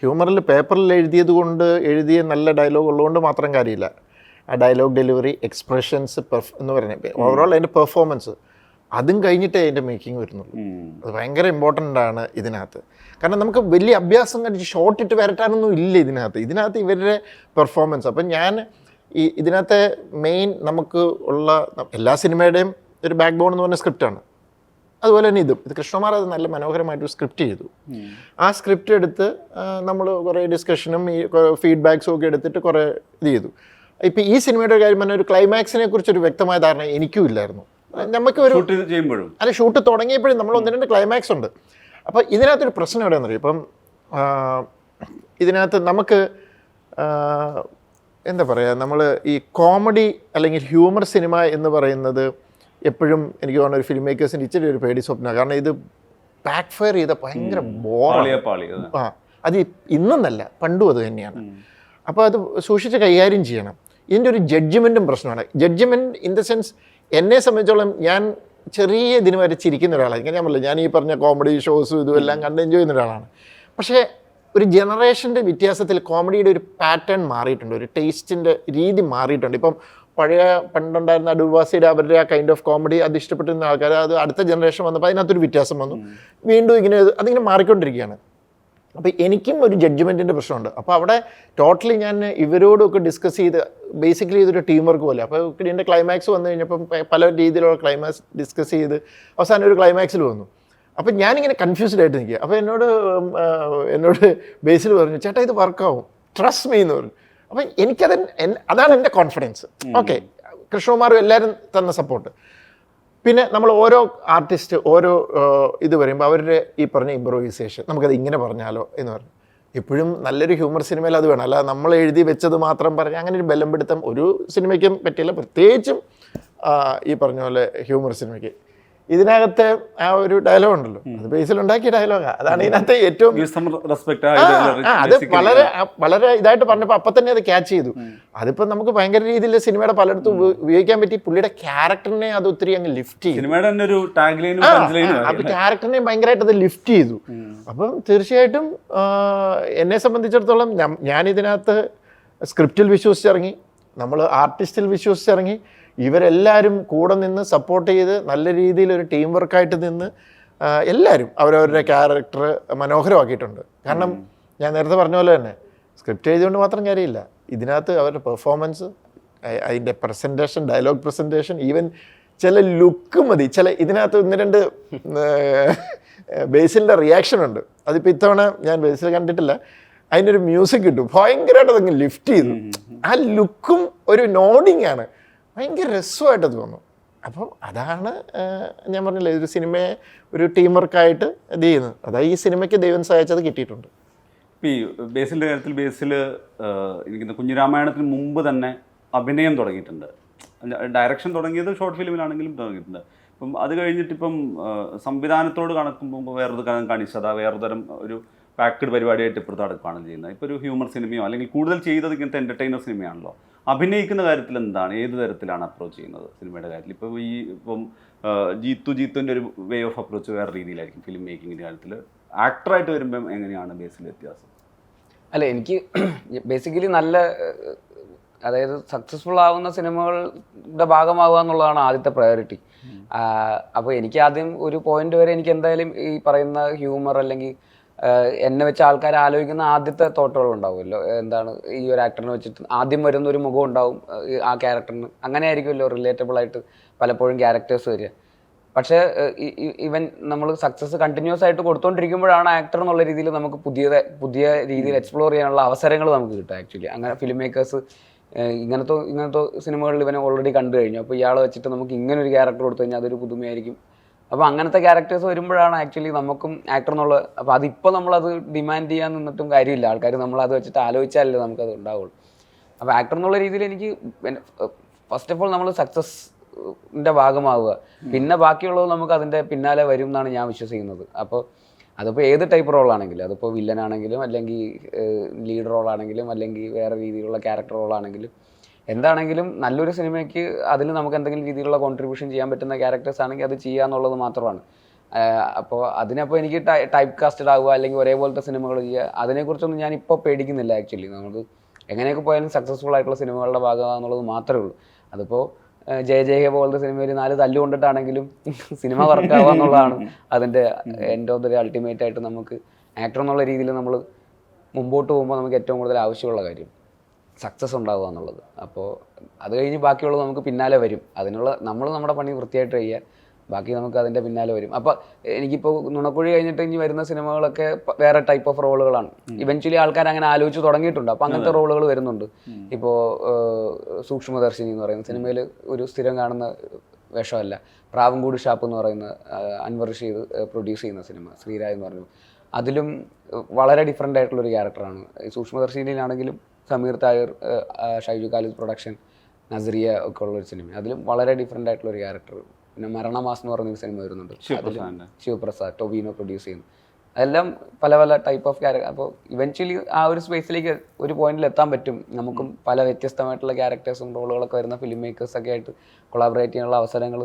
ഹ്യൂമറിൽ പേപ്പറിൽ എഴുതിയത് കൊണ്ട് എഴുതിയ നല്ല ഡയലോഗ് ഉള്ളതുകൊണ്ട് മാത്രം കാര്യമില്ല. ആ ഡയലോഗ് ഡെലിവറി എക്സ്പ്രഷൻസ് പെർഫ് എന്ന് പറയുന്നത് ഓവറോൾ അതിന്റെ പെർഫോമൻസ് അതും കഴിഞ്ഞിട്ടേ അതിന്റെ മേക്കിംഗ് വരുന്നുള്ളൂ. അത് ഭയങ്കര ഇമ്പോർട്ടന്റ് ആണ് ഇതിനകത്ത്. കാരണം നമുക്ക് വലിയ അഭ്യാസം കണ്ടിട്ട് ഷോർട്ട് ഇട്ട് വരട്ടാനൊന്നും ഇല്ല ഇതിനകത്ത്. ഇതിനകത്ത് ഇവരുടെ പെർഫോമൻസ് അപ്പം ഞാൻ ഈ ഇതിനകത്തെ മെയിൻ നമുക്ക് ഉള്ള എല്ലാ സിനിമയുടെയും ഒരു ബാക്ക് ബോൺ എന്ന് പറഞ്ഞ സ്ക്രിപ്റ്റാണ് അതുപോലെ തന്നെ ഇതും. ഇത് കൃഷ്ണകുമാർ അത് നല്ല മനോഹരമായിട്ട് സ്ക്രിപ്റ്റ് ചെയ്തു. ആ സ്ക്രിപ്റ്റ് എടുത്ത് നമ്മൾ കുറേ ഡിസ്കഷനും ഈ ഫീഡ്ബാക്സും ഒക്കെ എടുത്തിട്ട് കുറേ ഇത് ചെയ്തു. ഇപ്പം ഈ സിനിമയുടെ കാര്യം പറഞ്ഞാൽ ഒരു ക്ലൈമാക്സിനെ കുറിച്ചൊരു വ്യക്തമായ ധാരണ എനിക്കും ഇല്ലായിരുന്നു. നമുക്ക് ഒരു ഷൂട്ട് ചെയ്യുമ്പോഴും. അല്ല ഷൂട്ട് തുടങ്ങിയപ്പോഴും നമ്മൾ ഒന്ന് രണ്ട് ക്ലൈമാക്സ് ഉണ്ട്. അപ്പോൾ ഇതിനകത്തൊരു പ്രശ്നം എവിടെയാണെന്ന് അറിയാം ഇപ്പം ഇതിനകത്ത് നമുക്ക് എന്താ പറയുക നമ്മൾ ഈ കോമഡി അല്ലെങ്കിൽ ഹ്യൂമർ സിനിമ എന്ന് പറയുന്നത് എപ്പോഴും എനിക്ക് തോന്നുന്ന ഒരു ഫിലിം മേക്കേഴ്സിന് ഇച്ചിരി ഒരു പേടി സ്വപ്നമാണ്. കാരണം ഇത് ബാക്ക് ഫയർ ചെയ്ത ഭയങ്കര ബോറാണ്. ആ അത് ഇന്നല്ല ഇന്നെന്നല്ല പണ്ടും അത് തന്നെയാണ്. അപ്പോൾ അത് സൂക്ഷിച്ച് കൈകാര്യം ചെയ്യണം. ഇതിന്റെ ഒരു ജഡ്ജ്മെന്റും പ്രശ്നമാണ്. ജഡ്ജ്മെന്റ് ഇൻ ദ സെൻസ് എന്നെ സംബന്ധിച്ചോളം ഞാൻ ചെറിയ ഇതിന് വരെ ചിരിക്കുന്ന ഒരാളാണ്. ഞാൻ പറഞ്ഞില്ല ഞാൻ ഈ പറഞ്ഞ കോമഡി ഷോസും ഇതും എല്ലാം കണ്ട് എൻജോയ് ചെയ്യുന്ന ഒരാളാണ്. പക്ഷേ ഒരു ജനറേഷന്റെ വ്യത്യാസത്തിൽ കോമഡിയുടെ ഒരു പാറ്റേൺ മാറിയിട്ടുണ്ട് ഒരു ടേസ്റ്റിന്റെ രീതി മാറിയിട്ടുണ്ട്. ഇപ്പം പഴയ പണ്ടുണ്ടായിരുന്ന അഡുവാസിയുടെ അവരുടെ ആ കൈൻഡ് ഓഫ് കോമഡി അത് ഇഷ്ടപ്പെട്ടിരുന്ന ആൾക്കാർ അത് അടുത്ത ജനറേഷൻ വന്നപ്പോൾ അതിനകത്തൊരു വ്യത്യാസം വന്നു. വീണ്ടും ഇങ്ങനെ അതിങ്ങനെ മാറിക്കൊണ്ടിരിക്കുകയാണ്. അപ്പോൾ എനിക്കും ഒരു ജഡ്ജ്മെന്റിന്റെ പ്രശ്നമുണ്ട്. അപ്പോൾ അവിടെ ടോട്ടലി ഞാൻ ഇവരോടൊക്കെ ഡിസ്കസ് ചെയ്ത് ബേസിക്കലി ഇതൊരു ടീം വർക്ക് പോലെ. അപ്പോൾ ഇതിന്റെ ക്ലൈമാക്സ് വന്നു കഴിഞ്ഞപ്പം പല രീതിയിലുള്ള ക്ലൈമാക്സ് ഡിസ്കസ് ചെയ്ത് അവസാനം ഒരു ക്ലൈമാക്സിൽ വന്നു. അപ്പം ഞാനിങ്ങനെ കൺഫ്യൂസ്ഡ് ആയിട്ട് നിൽക്കുക. അപ്പോൾ എന്നോട് എന്നോട് ബേസിൽ പറഞ്ഞു ചേട്ടാ ഇത് വർക്കാവും ട്രസ്റ്റ് മീ എന്ന് പറഞ്ഞു. അപ്പം എനിക്കത് അതാണ് എന്റെ കോൺഫിഡൻസ് ഓക്കെ കൃഷ്ണകുമാറും എല്ലാവരും തന്ന സപ്പോർട്ട് പിന്നെ നമ്മൾ ഓരോ ആർട്ടിസ്റ്റ് ഓരോ ഇത് പറയുമ്പോൾ അവരുടെ ഈ പറഞ്ഞ ഇമ്പ്രൂവൈസേഷൻ നമുക്കത് ഇങ്ങനെ പറഞ്ഞാലോ എന്ന് പറഞ്ഞു. എപ്പോഴും നല്ലൊരു ഹ്യൂമർ സിനിമയിൽ അത് വേണം. അല്ലാതെ നമ്മൾ എഴുതി വെച്ചത് മാത്രം പറഞ്ഞ് അങ്ങനെ ഒരു ബലം പിടുത്തം ഒരു സിനിമയ്ക്കും പറ്റിയില്ല പ്രത്യേകിച്ചും ഈ പറഞ്ഞ പോലെ ഹ്യൂമർ സിനിമയ്ക്ക് ഇതിനകത്ത് ആ ഒരു ഡയലോഗ് ഉണ്ടല്ലോ. അത് ബേസിൽ ഉണ്ടാക്കിയ ഡയലോഗാ അതാണ് ഇതിനകത്ത് ഏറ്റവും അത് വളരെ വളരെ ഇതായിട്ട് പറഞ്ഞപ്പോൾ അപ്പം തന്നെ അത് ക്യാച്ച് ചെയ്തു. അതിപ്പോൾ നമുക്ക് ഭയങ്കര രീതിയിൽ സിനിമയുടെ പലയിടത്തും ഉപ- ഉപയോഗിക്കാൻ പറ്റി. പുള്ളിയുടെ ക്യാരക്ടറിനെ അത് ഒത്തിരി അങ്ങ് ലിഫ്റ്റ് ചെയ്തു. അപ്പൊ ക്യാരക്ടറിനെ ഭയങ്കരമായിട്ട് അത് ലിഫ്റ്റ് ചെയ്തു. അപ്പം തീർച്ചയായിട്ടും എന്നെ സംബന്ധിച്ചിടത്തോളം ഞാൻ ഇതിനകത്ത് സ്ക്രിപ്റ്റിൽ വിശ്വസിച്ചിറങ്ങി. നമ്മൾ ആർട്ടിസ്റ്റിൽ വിശ്വസിച്ചിറങ്ങി. ഇവരെല്ലാവരും കൂടെ നിന്ന് സപ്പോർട്ട് ചെയ്ത് നല്ല രീതിയിൽ ഒരു ടീം വർക്കായിട്ട് നിന്ന് എല്ലാവരും അവരവരുടെ ക്യാരക്ടർ മനോഹരമാക്കിയിട്ടുണ്ട്. കാരണം ഞാൻ നേരത്തെ പറഞ്ഞ പോലെ തന്നെ സ്ക്രിപ്റ്റ് എഴുതിയോണ്ട് മാത്രം കാര്യമില്ല. ഇതിനകത്ത് അവരുടെ പെർഫോമൻസ് അതിന്റെ പ്രസന്റേഷൻ ഡയലോഗ് പ്രസന്റേഷൻ ഈവൻ ചില ലുക്ക് മതി. ചില ഇതിനകത്ത് ഒന്ന് രണ്ട് ബേസിലിന്റെ റിയാക്ഷൻ ഉണ്ട്. അതിപ്പോൾ ഇത്തവണ ഞാൻ ബേസിൽ കണ്ടിട്ടില്ല. അതിന്റെ ഒരു മ്യൂസിക് കിട്ടും. ഭയങ്കരമായിട്ട് അതങ്ങ് ലിഫ്റ്റ് ചെയ്തു. ആ ലുക്കും ഒരു നോഡിങ് ആണ്. ഭയങ്കര രസമായിട്ട് തോന്നും. അപ്പോൾ അതാണ് ഞാൻ പറഞ്ഞില്ലേ ഒരു സിനിമയെ ഒരു ടീം വർക്കായിട്ട് ഇത് ചെയ്യുന്നത്. അതായത് ഈ സിനിമയ്ക്ക് ദൈവം സഹായിച്ചത് കിട്ടിയിട്ടുണ്ട്. ഈ ബേസിലിന്റെ കാര്യത്തിൽ ബേസിൽ എനിക്ക് കുഞ്ഞിരാമായണത്തിന് മുമ്പ് തന്നെ അഭിനയം തുടങ്ങിയിട്ടുണ്ട്. ഡയറക്ഷൻ തുടങ്ങിയത് ഷോർട്ട് ഫിലിമിലാണെങ്കിലും തുടങ്ങിയിട്ടുണ്ട്. അപ്പം അത് കഴിഞ്ഞിട്ട് ഇപ്പം സംവിധാനത്തോട് കണക്കുമ്പോൾ വേറൊരു കാണിച്ചത്. വേറൊരു തരം ഒരു പാക്ഡ് പരിപാടിയായിട്ട് ഇപ്പോഴത്തെ അടുക്കാണ് ചെയ്യുന്നത്. ഇപ്പോൾ ഒരു ഹ്യൂമർ സിനിമയോ അല്ലെങ്കിൽ കൂടുതൽ ചെയ്തത് ഇങ്ങനത്തെ എന്റർടൈനർ സിനിമയാണല്ലോ. അഭിനയിക്കുന്ന കാര്യത്തിൽ എന്താണ്? ഏത് തരത്തിലാണ് അപ്രോച്ച് ചെയ്യുന്നത് സിനിമയുടെ കാര്യത്തിൽ? ഇപ്പോൾ ഈ ഇപ്പം ജീത്തു ജീത്തുവിന്റെ ഒരു വേ ഓഫ് അപ്രോച്ച് വേറെ രീതിയിലായിരിക്കും ഫിലിം മേക്കിങ്ങിന്റെ കാര്യത്തിൽ ആക്ടറായിട്ട് വരുമ്പം എങ്ങനെയാണ് ബേസിൽ വ്യത്യാസം? അല്ല എനിക്ക് ബേസിക്കലി നല്ല അതായത് സക്സസ്ഫുൾ ആവുന്ന സിനിമകളുടെ ഭാഗമാവുക എന്നുള്ളതാണ് ആദ്യത്തെ പ്രയോറിറ്റി അപ്പോൾ എനിക്ക് ആദ്യം ഒരു പോയിന്റ് വരെ എനിക്ക് എന്തായാലും ഈ പറയുന്ന ഹ്യൂമർ അല്ലെങ്കിൽ എന്നെ വെച്ച് ആൾക്കാർ ആലോചിക്കുന്ന ആദ്യത്തെ തോട്ടുകൾ ഉണ്ടാവുമല്ലോ. എന്താണ് ഈ ഒരു ആക്ടറിനെ വെച്ചിട്ട് ആദ്യം വരുന്ന ഒരു മുഖം ഉണ്ടാവും ആ ക്യാരക്ടറിന് അങ്ങനെ ആയിരിക്കുമല്ലോ റിലേറ്റബിൾ ആയിട്ട് പലപ്പോഴും ക്യാരക്ടേഴ്സ് വരിക. പക്ഷേ ഇവൻ നമ്മൾ സക്സസ് കണ്ടിന്യൂസ് ആയിട്ട് കൊടുത്തോണ്ടിരിക്കുമ്പോഴാണ് ആക്ടർ എന്നുള്ള രീതിയിൽ നമുക്ക് പുതിയ പുതിയ രീതിയിൽ എക്സ്പ്ലോർ ചെയ്യാനുള്ള അവസരങ്ങൾ നമുക്ക് കിട്ടും ആക്ച്വലി അങ്ങനെ ഫിലിം മേക്കേഴ്സ് ഇങ്ങനത്തെ ഇങ്ങനത്തെ സിനിമകളിൽ ഇവനെ ഓൾറെഡി കണ്ടു കഴിഞ്ഞു. അപ്പോൾ ഇയാളെ വെച്ചിട്ട് നമുക്ക് ഇങ്ങനെ ഒരു ക്യാരക്ടർ കൊടുത്തു കഴിഞ്ഞാൽ അതൊരു പുതുമയായിരിക്കും. അപ്പോൾ അങ്ങനത്തെ ക്യാരക്ടേഴ്സ് വരുമ്പോഴാണ് ആക്ച്വലി നമുക്കും ആക്ടർ എന്നുള്ള അപ്പോൾ അതിപ്പോൾ നമ്മളത് ഡിമാൻഡ് ചെയ്യാൻ നിന്നിട്ടും കാര്യമില്ല. ആൾക്കാർ നമ്മൾ അത് വെച്ചിട്ട് ആലോചിച്ചാലല്ലേ നമുക്കത് ഉണ്ടാവുള്ളൂ. അപ്പോൾ ആക്ടർ എന്നുള്ള രീതിയിൽ എനിക്ക് ഫസ്റ്റ് ഓഫ് ഓൾ നമ്മൾ സക്സസിന്റെ ഭാഗമാവുക. പിന്നെ ബാക്കിയുള്ളത് നമുക്ക് അതിന്റെ പിന്നാലെ വരും എന്നാണ് ഞാൻ വിശ്വസിക്കുന്നത്. അപ്പോൾ അതിപ്പോൾ ഏത് ടൈപ്പ് റോളാണെങ്കിലും അതിപ്പോൾ വില്ലനാണെങ്കിലും അല്ലെങ്കിൽ ലീഡ് റോളാണെങ്കിലും അല്ലെങ്കിൽ വേറെ രീതിയിലുള്ള ക്യാരക്ടർ റോളാണെങ്കിലും എന്താണെങ്കിലും നല്ലൊരു സിനിമയ്ക്ക് അതിൽ നമുക്ക് എന്തെങ്കിലും രീതിയിലുള്ള കോൺട്രിബ്യൂഷൻ ചെയ്യാൻ പറ്റുന്ന ക്യാരക്ടേഴ്സ് ആണെങ്കിൽ അത് ചെയ്യുക എന്നുള്ളത് മാത്രമാണ്. അപ്പോൾ അതിനപ്പോൾ എനിക്ക് ടൈപ്പ് കാസ്റ്റഡ് ആവുക അല്ലെങ്കിൽ ഒരേപോലത്തെ സിനിമകൾ ചെയ്യുക അതിനെക്കുറിച്ചൊന്നും ഞാൻ ഇപ്പോൾ പേടിക്കുന്നില്ല ആക്ച്വലി നമുക്ക് എങ്ങനെയൊക്കെ പോയാലും സക്സസ്ഫുൾ ആയിട്ടുള്ള സിനിമകളുടെ ഭാഗമാണെന്നുള്ളത് മാത്രമേ ഉള്ളൂ. അതിപ്പോൾ ജയ ജയ പോലത്തെ സിനിമയിൽ നാല് തല്ലു കൊണ്ടിട്ടാണെങ്കിലും സിനിമ വർക്കാവുക എന്നുള്ളതാണ് അതിന്റെ എൻഡ് ഓഫ് ദ അൾട്ടിമേറ്റ് ആയിട്ട് നമുക്ക് ആക്ടർ എന്നുള്ള രീതിയിൽ നമ്മൾ മുമ്പോട്ട് പോകുമ്പോൾ നമുക്ക് ഏറ്റവും കൂടുതൽ ആവശ്യമുള്ള കാര്യം. സക്സസ് ഉണ്ടാവുക എന്നുള്ളത്. അപ്പോൾ അത് കഴിഞ്ഞ് ബാക്കിയുള്ളത് നമുക്ക് പിന്നാലെ വരും. അതിനുള്ള നമ്മൾ നമ്മുടെ പണി വൃത്തിയായിട്ട് ചെയ്യുക. ബാക്കി നമുക്ക് അതിന്റെ പിന്നാലെ വരും. അപ്പോൾ എനിക്കിപ്പോൾ നുണക്കുഴി കഴിഞ്ഞിട്ട് ഇനി വരുന്ന സിനിമകളൊക്കെ വേറെ ടൈപ്പ് ഓഫ് റോളുകളാണ്. ഇവൻച്വലി ആൾക്കാർ അങ്ങനെ ആലോചിച്ച് തുടങ്ങിയിട്ടുണ്ട്. അപ്പോൾ അങ്ങനത്തെ റോളുകൾ വരുന്നുണ്ട്. ഇപ്പോൾ സൂക്ഷ്മദർശിനി എന്ന് പറയുന്ന സിനിമയിൽ ഒരു സ്ഥിരം കാണുന്ന വേഷമല്ല. പ്രാവൻകൂട് ഷാപ്പ് എന്ന് പറയുന്ന അൻവർ റഷീദ് പ്രൊഡ്യൂസ് ചെയ്യുന്ന സിനിമ ശ്രീരാജ് എന്ന് പറഞ്ഞു. അതിലും വളരെ ഡിഫറെന്റ് ആയിട്ടുള്ളൊരു ക്യാരക്ടറാണ് സൂക്ഷ്മദർശിനിയിലാണെങ്കിലും സമീർ തായർ ഷൈജു ഖാലിദ് പ്രൊഡക്ഷൻ നസറിയ ഒക്കെ ഉള്ള ഒരു സിനിമ അതിലും വളരെ ഡിഫറെന്റ് ആയിട്ടുള്ള ഒരു ക്യാരക്ടർ പിന്നെ മരണമാസ് എന്ന് പറയുന്ന ഒരു സിനിമ വരുന്നുണ്ട്. ശിവപ്രസാദ് ടൊബീനോ പ്രൊഡ്യൂസ് ചെയ്യുന്നു. അതെല്ലാം പല പല ടൈപ്പ് ഓഫ് ക്യാരക്ടർ അപ്പോൾ ഇവൻച്വലി ആ ഒരു സ്പേസിലേക്ക് ഒരു പോയിന്റിൽ എത്താൻ പറ്റും. നമുക്കും പല വ്യത്യസ്തമായിട്ടുള്ള ക്യാരക്ടേഴ്സും റോളുകളൊക്കെ വരുന്ന ഫിലിം മേക്കേഴ്സ് ഒക്കെ ആയിട്ട് കൊളാബറേറ്റ് ചെയ്യാനുള്ള അവസരങ്ങൾ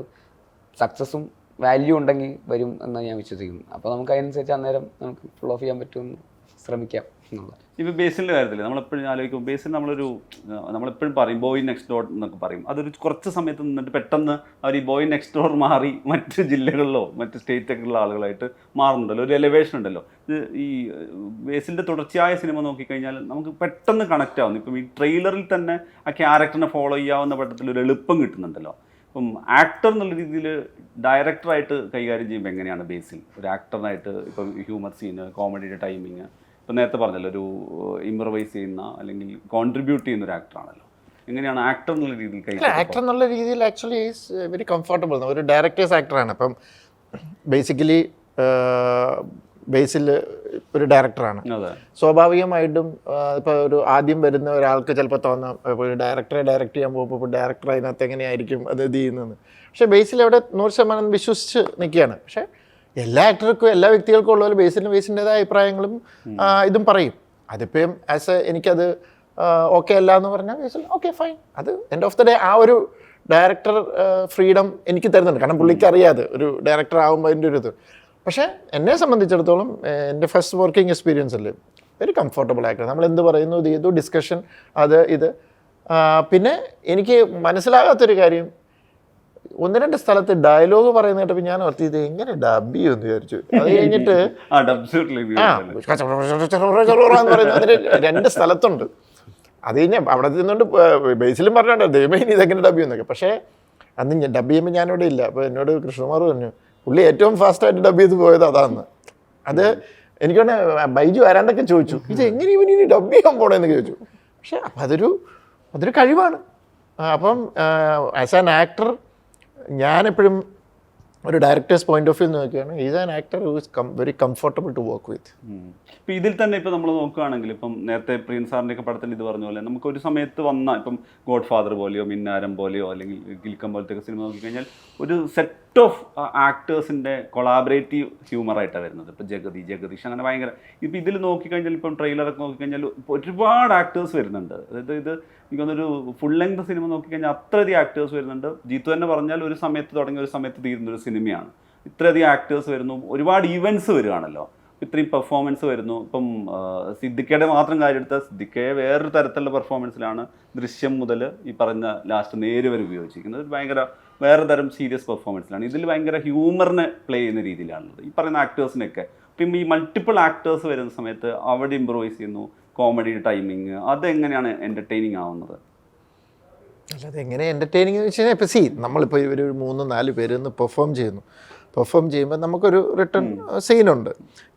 സക്സസും വാല്യൂ ഉണ്ടെങ്കിൽ വരും എന്ന് ഞാൻ വിശ്വസിക്കുന്നു. അപ്പോൾ നമുക്ക് അതിനനുസരിച്ച് അന്നേരം നമുക്ക് ഫുൾ ഓഫ് ചെയ്യാൻ പറ്റുമെന്ന് ശ്രമിക്കാം. എന്നുള്ളത്. ഇപ്പോൾ ബേസിന്റെ കാര്യത്തിൽ നമ്മളെപ്പോഴും ആലോചിക്കും ബേസിൽ നമ്മളൊരു നമ്മളെപ്പോഴും പറയും ബോയ് നെക്സ്റ്റ് ഡോർ എന്നൊക്കെ പറയും. അതൊരു കുറച്ച് സമയത്ത് നിന്നിട്ട് പെട്ടെന്ന് അവർ ഈ ബോയ് നെക്സ്റ്റ് ഡോർ മാറി മറ്റ് ജില്ലകളിലോ മറ്റ് സ്റ്റേറ്റൊക്കെയുള്ള ആളുകളായിട്ട് മാറുന്നുണ്ടല്ലോ. ഒരു എലിവേഷൻ ഉണ്ടല്ലോ. ഇത് ഈ ബേസിന്റെ തുടർച്ചയായ സിനിമ നോക്കിക്കഴിഞ്ഞാൽ നമുക്ക് പെട്ടെന്ന് കണക്റ്റ് ആവുന്നു. ഇപ്പം ഈ ട്രെയിലറിൽ തന്നെ ആ ക്യാരക്ടറിനെ ഫോളോ ചെയ്യാവുന്ന പട്ടത്തിൽ ഒരു എളുപ്പം കിട്ടുന്നുണ്ടല്ലോ. ഇപ്പം ആക്ടർ എന്നുള്ള രീതിയിൽ ഡയറക്ടറായിട്ട് കൈകാര്യം ചെയ്യുമ്പോൾ എങ്ങനെയാണ് ബേസിൽ ഒരു ആക്ടറിനായിട്ട് ഇപ്പം ഹ്യൂമർ സീന് കോമഡിയുടെ ടൈമിങ് ഇപ്പം നേരത്തെ പറഞ്ഞല്ലോ ഒരു ഇംപ്രവൈസ് ചെയ്യുന്ന അല്ലെങ്കിൽ കോൺട്രിബ്യൂട്ട് ചെയ്യുന്ന ഒരു ആക്ടറാണല്ലോ എങ്ങനെയാണ് ആക്ടർ എന്നുള്ള രീതിയിൽ ആക്ടർ എന്നുള്ള രീതിയിൽ ആക്ച്വലി ഈസ് വെരി കംഫർട്ടബിൾ ഒരു ഡയറക്ടേഴ്സ് ആക്ടറാണ് അപ്പം ബേസിക്കലി ബേസിൽ ഒരു ഡയറക്ടറാണ് സ്വാഭാവികമായിട്ടും ഇപ്പോൾ ഒരു ആദ്യം വരുന്ന ഒരാൾക്ക് ചിലപ്പോൾ തോന്നാം ഇപ്പോൾ ഒരു ഡയറക്ടറെ ഡയറക്റ്റ് ചെയ്യാൻ പോകുമ്പോൾ ഇപ്പോൾ ഡയറക്ടർ അതിനകത്ത് എങ്ങനെയായിരിക്കും അത് ഇത് ചെയ്യുന്നതെന്ന്. പക്ഷേ ബേസിൽ അവിടെ നൂറ് ശതമാനം വിശ്വസിച്ച് നിൽക്കുകയാണ്. പക്ഷേ എല്ലാ ആക്ടർക്കും എല്ലാ വ്യക്തികൾക്കും ഉള്ള പോലെ ബേസിന് ബേസിന്റെതായ അഭിപ്രായങ്ങളും ഇതും പറയും. അതിപ്പം ആസ് എ എനിക്കത് ഓക്കെ അല്ല എന്ന് പറഞ്ഞാൽ ബേസിൽ ഓക്കെ ഫൈൻ അത് എൻഡ് ഓഫ് ദ ഡേ ആ ഒരു ഡയറക്ടർ ഫ്രീഡം എനിക്ക് തരുന്നുണ്ട്. കാരണം പുള്ളിക്ക് അറിയാതെ ഒരു ഡയറക്ടർ ആകുമ്പോൾ അതിന്റെ ഒരു ഇത്. പക്ഷേ എന്നെ സംബന്ധിച്ചിടത്തോളം എന്റെ ഫസ്റ്റ് വർക്കിംഗ് എക്സ്പീരിയൻസ് അല്ലേ വെരി കംഫർട്ടബിൾ ആക്ടർ നമ്മൾ എന്ത് പറയുന്നു ഇത് ചെയ്തു ഡിസ്കഷൻ അത് ഇത്. പിന്നെ എനിക്ക് മനസ്സിലാകാത്തൊരു കാര്യം ഒന്ന് രണ്ട് സ്ഥലത്ത് ഡയലോഗ് പറയുന്ന കേട്ടപ്പോൾ ഞാൻ ഓർത്തി ഇത് എങ്ങനെ ഡബ് ചെയ്യുമെന്ന് വിചാരിച്ചു. അത് കഴിഞ്ഞിട്ട് രണ്ട് സ്ഥലത്തുണ്ട്. അത് കഴിഞ്ഞാൽ അവിടെ നിന്നുകൊണ്ട് ബേസിലും പറഞ്ഞിട്ടുണ്ട് ദൈവമേ ഇനി ഇതെങ്ങനെ ഡബ് ചെയ്യുന്നൊക്കെ പക്ഷേ അന്ന് ഞാൻ ഡബ് ചെയ്യുമ്പോൾ ഞാനിവിടെ ഇല്ല. അപ്പോൾ എന്നോട് കൃഷ്ണകുമാർ പറഞ്ഞു പുള്ളി ഏറ്റവും ഫാസ്റ്റായിട്ട് ഡബ് ചെയ്ത് പോയത് അതാന്ന്. അത് എനിക്ക് വേണേ ബൈജു ആരാണ്ടൊക്കെ ചോദിച്ചു. ഇത് എങ്ങനെ ഇവൻ ഇനി ഡബ് ചെയ്യാൻ പോണെന്ന് ചോദിച്ചു. പക്ഷേ അപ്പം അതൊരു അതൊരു കഴിവാണ്. അപ്പം ആസ് ആൻ ആക്ടർ ഞാനെപ്പോഴും ഒരു ഡയറക്ടേഴ്സ് പോയിന്റ് ഓഫ് വ്യൂ നോക്കുകയാണ് is an actor who is very comfortable to work with ഇപ്പം ഇതിൽ തന്നെ ഇപ്പം നമ്മൾ നോക്കുകയാണെങ്കിൽ ഇപ്പം നേരത്തെ പ്രിയൻ സാറിന്റെ ഒക്കെ പടത്തിൽ ഇത് പറഞ്ഞ പോലെ നമുക്ക് ഒരു സമയത്ത് വന്ന ഇപ്പം ഗോഡ് ഫാദർ പോലെയോ മിന്നാരം പോലെയോ അല്ലെങ്കിൽ ഗിൽക്കം പോലത്തെ ഒക്കെ സിനിമ നോക്കിക്കഴിഞ്ഞാൽ ഒരു സെറ്റ് ഓഫ് ആക്ടേഴ്സിന്റെ കൊളാബറേറ്റീവ് ഹ്യൂമറായിട്ടാണ് വരുന്നത്. ഇപ്പോൾ ജഗതി ജഗദീഷ് അങ്ങനെ ഭയങ്കര ഇപ്പോൾ ഇതിൽ നോക്കിക്കഴിഞ്ഞാൽ ഇപ്പം ട്രെയിലറൊക്കെ നോക്കിക്കഴിഞ്ഞാൽ ഒരുപാട് ആക്ടേഴ്സ് വരുന്നുണ്ട്. അതായത് ഇത് എനിക്ക് ഒരു ഫുൾ ലെങ്ത് സിനിമ നോക്കിക്കഴിഞ്ഞാൽ അത്രയധികം ആക്ടേഴ്സ് വരുന്നുണ്ട്. ജീത്തു തന്നെ പറഞ്ഞാൽ ഒരു സമയത്ത് തുടങ്ങി ഒരു സമയത്ത് തീരുന്ന ഒരു സിനിമയാണ് ഇത്രയധികം ആക്ടേഴ്സ് വരുന്നു. ഒരുപാട് ഈവന്റ്സ് വരുവാണല്ലോ. ഇത്രയും പെർഫോമൻസ് വരുന്നു. ഇപ്പം സിദ്ദിഖയുടെ മാത്രം കാര്യം എടുത്താൽ സിദ്ദിഖയെ വേറൊരു തരത്തിലുള്ള പെർഫോമൻസിലാണ് ദൃശ്യം മുതൽ ഈ പറഞ്ഞ ലാസ്റ്റ് നേര് വരെ ഉപയോഗിച്ചിരിക്കുന്നത്. ഭയങ്കര വേറെ തരം സീരിയസ് പെർഫോമൻസിലാണ് ഇതിൽ ഭയങ്കര ഹ്യൂമറിനെ പ്ലേ ചെയ്യുന്ന രീതിയിലാണുള്ളത്. ഈ പറയുന്ന ആക്ടേഴ്സിനൊക്കെ ഇപ്പം ഈ മൾട്ടിപ്പിൾ ആക്ടേഴ്സ് വരുന്ന സമയത്ത് അവിടെ ഇമ്പ്രൂവൈസ് ചെയ്യുന്നു. കോമഡി ടൈമിങ് അതെങ്ങനെയാണ് എന്റർടൈനിങ് ആവുന്നത്? അല്ലാതെ എങ്ങനെ എന്റർടൈനിങ് എന്ന് വെച്ച് കഴിഞ്ഞാൽ ഇപ്പോൾ സി നമ്മളിപ്പോൾ ഒരു മൂന്ന് നാല് പേര് പെർഫോം ചെയ്യുന്നു. പെർഫോം ചെയ്യുമ്പോൾ നമുക്കൊരു റിട്ടേൺ സീനുണ്ട്.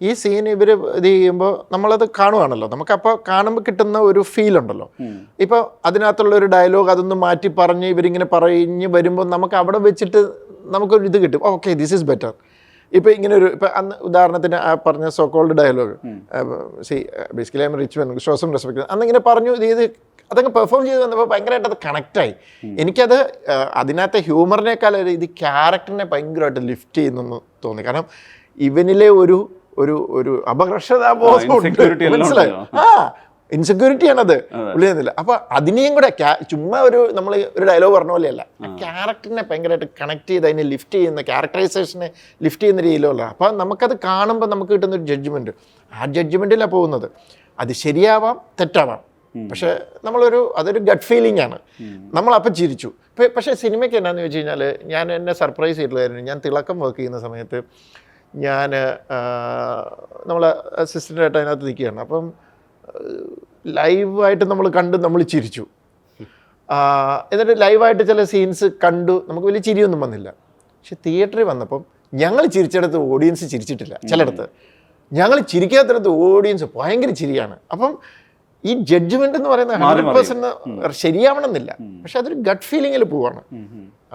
ഈ സീൻ ഇവർ ഇത് ചെയ്യുമ്പോൾ നമ്മളത് കാണുവാണല്ലോ. നമുക്കപ്പോൾ കാണുമ്പോൾ കിട്ടുന്ന ഒരു ഫീൽ ഉണ്ടല്ലോ. ഇപ്പോൾ അതിനകത്തുള്ള ഒരു ഡയലോഗ് അതൊന്ന് മാറ്റി പറഞ്ഞ് ഇവരിങ്ങനെ പറഞ്ഞ് വരുമ്പോൾ നമുക്ക് അവിടെ വെച്ചിട്ട് നമുക്കൊരു ഇത് കിട്ടും. ഓക്കെ ദിസ് ഈസ് ബെറ്റർ ഇപ്പം ഇങ്ങനെ ഒരു ഇപ്പം അന്ന് ഉദാഹരണത്തിന് ആ പറഞ്ഞ so called dialogue see basically I'm rich when ശ്വാസം റെസ്പെക്ട് അന്ന് ഇങ്ങനെ പറഞ്ഞു ഇത് അതങ്ങ് പെർഫോം ചെയ്ത് വന്നപ്പോൾ ഭയങ്കരമായിട്ട് അത് കണക്റ്റായി എനിക്കത് അതിനകത്തെ ഹ്യൂമറിനേക്കാൾ ഒരു ഇത് ക്യാരക്ടറിനെ ഭയങ്കരമായിട്ട് ലിഫ്റ്റ് ചെയ്യുന്നെന്ന് തോന്നി. കാരണം ഇവനിലെ ഒരു ഒരു ഒരു അപകർഷതാബോധം മനസ്സിലായി? ആ ഇൻസെക്യൂരിറ്റി പുള്ളിയെന്നില്ല അപ്പൊ അതിനെയും കൂടെ ചുമ്മാ ഒരു നമ്മൾ ഒരു ഡയലോഗ് പറഞ്ഞ പോലെയല്ല. ക്യാരക്ടറിനെ ഭയങ്കരമായിട്ട് കണക്ട് ചെയ്ത് അതിനെ ലിഫ്റ്റ് ചെയ്യുന്ന ക്യാരക്ടറൈസേഷനെ ലിഫ്റ്റ് ചെയ്യുന്ന രീതിയിലുള്ള. അപ്പൊ നമുക്കത് കാണുമ്പോൾ നമുക്ക് കിട്ടുന്ന ഒരു ജഡ്ജ്മെന്റ് ആ ജഡ്ജ്മെന്റിലാണ് പോകുന്നത്. അത് ശരിയാവാം തെറ്റാവാം. പക്ഷെ നമ്മളൊരു അതൊരു ഗട്ട് ഫീലിംഗ് ആണ്. നമ്മൾ അപ്പം ചിരിച്ചു. പക്ഷേ സിനിമയ്ക്ക് എന്നാന്ന് വെച്ച് കഴിഞ്ഞാൽ ഞാൻ എന്നെ സർപ്രൈസ് ചെയ്തിട്ടുള്ളതായിരുന്നു. ഞാൻ തിളക്കം വർക്ക് ചെയ്യുന്ന സമയത്ത് ഞാൻ നമ്മൾ അസിസ്റ്റന്റായിട്ട് അതിനകത്ത് നിൽക്കുകയാണ്. അപ്പം ലൈവായിട്ട് നമ്മൾ കണ്ട് നമ്മൾ ചിരിച്ചു. എന്നിട്ട് ലൈവായിട്ട് ചില സീൻസ് കണ്ടു. നമുക്ക് വലിയ ചിരിയൊന്നും വന്നില്ല. പക്ഷെ തിയേറ്ററിൽ വന്നപ്പം ഞങ്ങൾ ചിരിച്ചിടത്ത് ഓഡിയൻസ് ചിരിച്ചിട്ടില്ല. ചിലയിടത്ത്. ഞങ്ങൾ ചിരിക്കാത്തിടത്ത് ഓഡിയൻസ് ഭയങ്കര ചിരിയാണ്. അപ്പം ഈ ജഡ്ജ്മെന്റ് എന്ന് പറയുന്നത് ഹൺഡ്രഡ്. പെർസെന്റ് ശരിയാവണമെന്നില്ല. പക്ഷെ അതൊരു ഗട്ട് ഫീലിങ്ങിൽ പോവാണ്.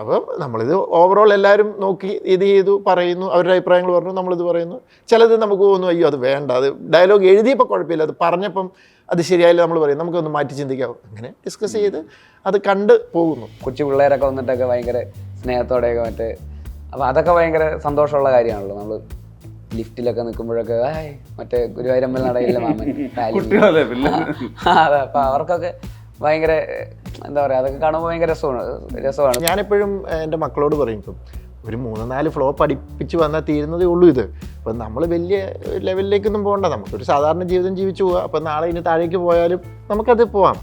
അപ്പം നമ്മളിത് ഓവറോൾ എല്ലാവരും നോക്കി ഇത് ചെയ്തു പറയുന്നു അവരുടെ അഭിപ്രായങ്ങൾ പറഞ്ഞു നമ്മളിത് പറയുന്നു. ചിലത് നമുക്ക് തോന്നുന്നു അയ്യോ അത് വേണ്ട അത് ഡയലോഗ് എഴുതിയപ്പോൾ കുഴപ്പമില്ല അത് പറഞ്ഞപ്പം അത് ശരിയായില്ല നമ്മൾ പറയും. നമുക്കൊന്ന് മാറ്റി ചിന്തിക്കാവും. അങ്ങനെ ഡിസ്കസ് ചെയ്ത് അത് കണ്ട് പോകുന്നു. കൊച്ചു പിള്ളേരൊക്കെ വന്നിട്ടൊക്കെ ഭയങ്കര സ്നേഹത്തോടെയൊക്കെ മറ്റേ അപ്പോൾ അതൊക്കെ ഭയങ്കര സന്തോഷമുള്ള കാര്യമാണല്ലോ നമ്മൾ ലിഫ്റ്റിലൊക്കെ നിൽക്കുമ്പോഴൊക്കെ ആയ് മറ്റേ ഗുരുവായൂരമ്പൽ നടയില്ല മാമൻ കുട്ടികളല്ലേ അതെ അപ്പൊ അവർക്കൊക്കെ ഭയങ്കര എന്താ പറയാ അതൊക്കെ കാണുമ്പോൾ ഭയങ്കര രസമാണ് രസമാണ്. ഞാനെപ്പോഴും എന്റെ എന്റെ മക്കളോട് പറയും ഇപ്പം ഒരു മൂന്ന് നാല് ഫ്ലോ പഠിപ്പിച്ച് വന്നാൽ തീരുന്നതേ ഉള്ളൂ ഇത്. അപ്പം നമ്മൾ വലിയ ലെവലിലേക്കൊന്നും പോകണ്ട. നമുക്കൊരു സാധാരണ ജീവിതം ജീവിച്ചു പോവാം. അപ്പം നാളെ ഇനി താഴേക്ക് പോയാലും നമുക്കത് പോവാം.